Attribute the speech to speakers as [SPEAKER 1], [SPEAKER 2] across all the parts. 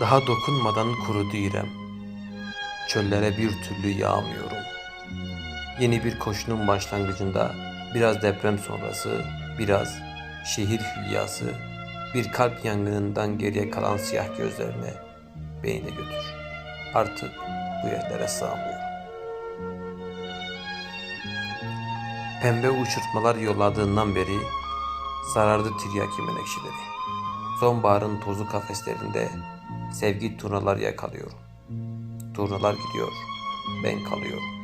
[SPEAKER 1] Daha dokunmadan kurudu İrem. Çöllere bir türlü yağmıyorum. Yeni bir koşunun başlangıcında biraz deprem sonrası, biraz şehir hülyası, bir kalp yangınından geriye kalan siyah gözlerine beni de götür. Artık bu yerlere sığamıyorum. Pembe uçurtmalar yolladığından beri sarardı tiryaki menekşeleri. Sonbaharın tozlu kafeslerinde sevgi turnalar yakalıyorum. Turnalar gidiyor, ben kalıyorum.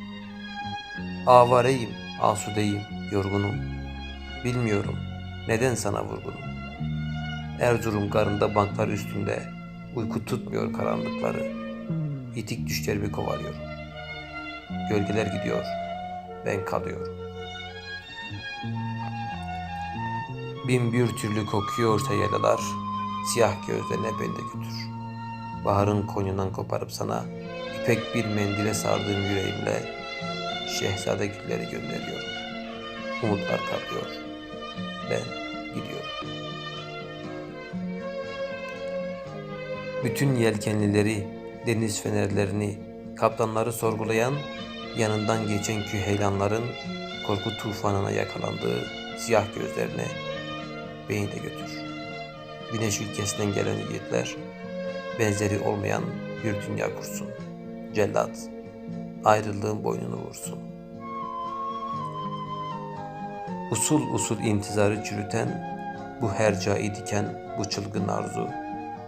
[SPEAKER 1] Avareyim, asudeyim, yorgunum. Bilmiyorum neden sana vurgunum. Erzurum garında banklar üstünde uyku tutmuyor karanlıkları. İtik düşlerimi kovalıyorum. Gölgeler gidiyor, ben kalıyorum. Bin bir türlü kokuyorsa yaylalar, siyah gözlerine beni de götür. Baharın koynundan koparıp sana ipek bir mendile sardığım yüreğimle şehzade gülleri gönderiyorum. Umutlar kalıyor. Ben gidiyorum. Bütün yelkenlileri, deniz fenerlerini, kaptanları sorgulayan, yanından geçen küheylanların korku tufanına yakalandığı siyah gözlerine beni de götür. Güneş ülkesinden gelen yiğitler, benzeri olmayan bir dünya kursun. Cellat, ayrılığın boynunu vursun. Usul usul intizarı çürüten, bu hercai diken, bu çılgın arzu,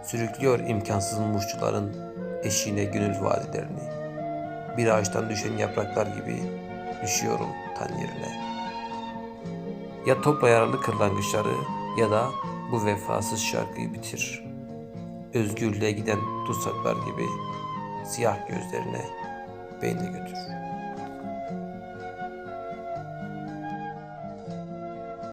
[SPEAKER 1] sürüklüyor imkansız muşçuların eşiğine gönül vadilerini. Bir ağaçtan düşen yapraklar gibi düşüyorum tan yerine. Ya topla yaralı kırlangıçları ya da bu vefasız şarkıyı bitir. Özgürlüğe giden tutsaklar gibi siyah gözlerine beni götür.''